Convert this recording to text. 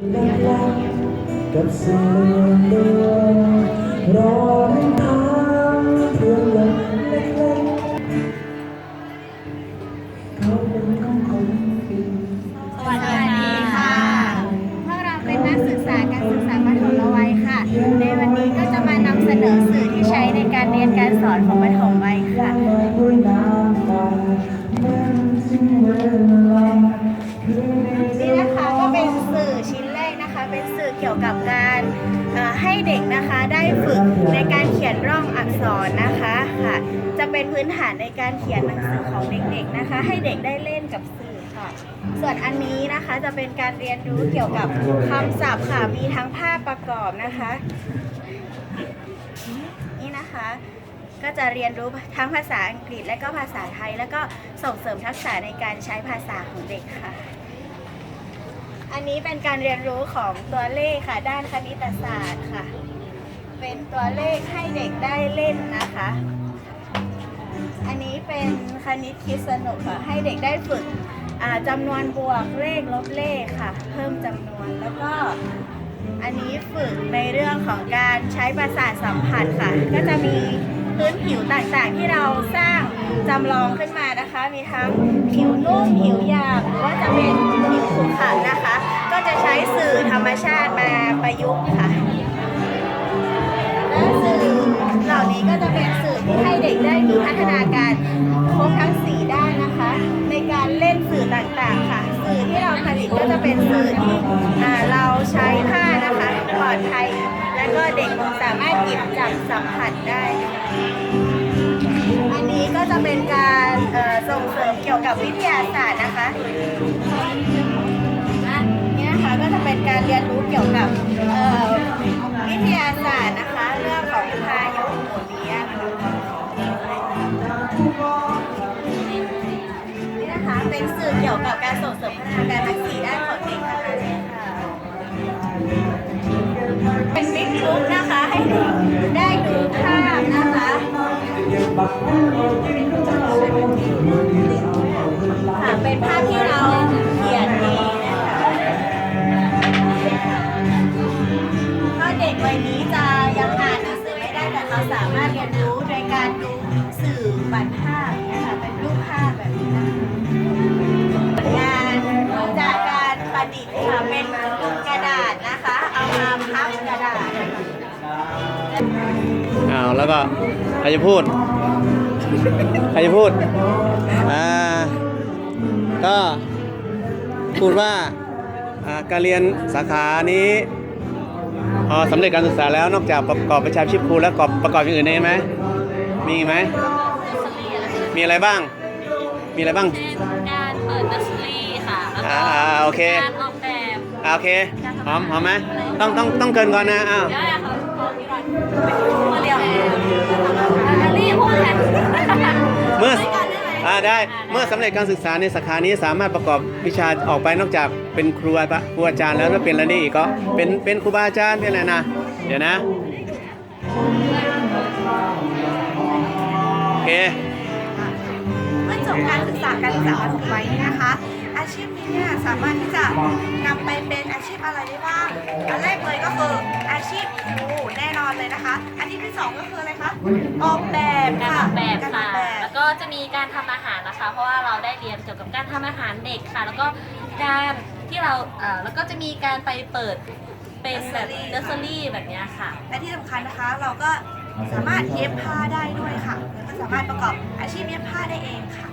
กับสิ่งเดิมรอให้ทางเพื่อนลมเล็กๆเขาเป็นของคนอื่นสวัสดีค่ะพวกเราเป็นนักศึกษาการศึกษามัธยมวัยค่ะ ในวันนี้ก็จะมานำเสนอสื่อที่ใช้ในการเรียนการสอนของมัธยมวัย กี่ยวกับการให้เด็กนะคะได้ฝึกในการเขียนร่องอักษรนะคะค่ะ จะเป็นพื้นฐานในการเขียนหนังสือของเด็กๆนะคะ ให้เด็กได้เล่นกับสื่อค่ะ ส่วนอันนี้นะคะจะเป็นการเรียนรู้เกี่ยวกับคำศัพท์ค่ะมีทั้งภาพประกอบนะคะ นี่นะคะก็จะเรียนรู้ทั้งภาษาอังกฤษและก็ภาษาไทย แล้วก็ส่งเสริมทักษะในการใช้ภาษาของเด็กค่ะ อันนี้เป็นการเรียนรู้ของตัวเลขค่ะ ด้านคณิตศาสตร์ค่ะ เป็นตัวเลขให้เด็กได้เล่นนะคะ อันนี้เป็นคณิตคิดสนุกค่ะ ให้เด็กได้ฝึกจำนวนบวกเลขลบเลขค่ะ เพิ่มจำนวนแล้วก็อันนี้ฝึกในเรื่องของการใช้ประสาทสัมผัสค่ะ ก็จะมีพื้นผิวต่างๆที่เราสร้างจำลองขึ้นมานะคะ มีทั้งผิวนุ่มผิวหยาบหรือว่า ชาติมาประยุกต์ค่ะและสื่อเหล่านี้ก็จะเป็นสื่อที่ให้เด็กได้มีพัฒนาการครบทั้งสีด้านนะคะ ในการเล่นสื่อต่างๆค่ะ สื่อที่เราผลิตก็จะเป็นสื่อที่เราใช้ผ้านะคะปลอดภัยและก็เด็กสามารถหยิบจับสัมผัสได้อันนี้ก็จะเป็นการส่งเสริมเกี่ยวกับวิทยาศาสตร์นะคะ เรียนรู้เกี่ยวกับวิทยาศาสตร์นะคะ เรื่องของพายุหมุนเวียนนี่นะคะเป็นสื่อเกี่ยวกับการส่งเสริมพัฒนาการทั้งสี่ด้านของเด็กทั้งนั้นเลยค่ะเป็นบิ๊กบุ๊กนะคะให้เด็กได้ดูภาพนะคะค่ะเป็นภาพที่เรา แล้วก็ใครจะพูด ใครจะพูด อ่า ก็พูดว่าอ่าการเรียนสาขานี้พอสำเร็จการศึกษาแล้วนอกจากประกอบประชาชีพครูแล้วประกอบประกอบอย่างอื่นได้ไหมมีอีกไหมมีอะไรบ้าง มีอะไรบ้างการเปิดเนอร์เซอรี่ค่ะแล้วก็อ่าอ่าโอเคการออกแบบอ่าโอเคหอมหอมไหมต้องต้องต้องเกินก่อนนะอ้าว ได้ เมื่อสำเร็จการศึกษาในสาขานี้สามารถประกอบวิชาออกไปนอกจากเป็นครูอาครูอาจารย์แล้วแล้วเป็นอะไรได้อีกก็เป็นเป็นครูบาอาจารย์เป็นอะไรนะเดี๋ยวนะโอเคเมื่อจบการศึกษาการศึกษาประถมวัยเนี่ยนะคะ อาชีพนี้เนี่ยสามารถที่จะนำไปเป็นอาชีพอะไรได้บ้างอันแรกเลยก็คืออาชีพครูแน่นอนเลยนะคะ อันที่ที่สองก็คืออะไรคะออกแบบการค่ะออกแบบการอค่ะอกแบบแล้วก็จะ มีการทำอาหารนะคะ เพราะว่าเราได้เรียนเกี่ยวกับการทำอาหารเด็กค่ะ แล้วก็การที่เราเอ่อแล้วก็จะมีการไปเปิดเป็นแบบเนอร์เซอรี่แบบเนี้ยค่ะ และที่สำคัญนะคะเราก็สามารถเย็บผ้าได้ด้วยค่ะแล้วก็สามารถประกอบอาชีพเย็บผ้าได้เองค่ะ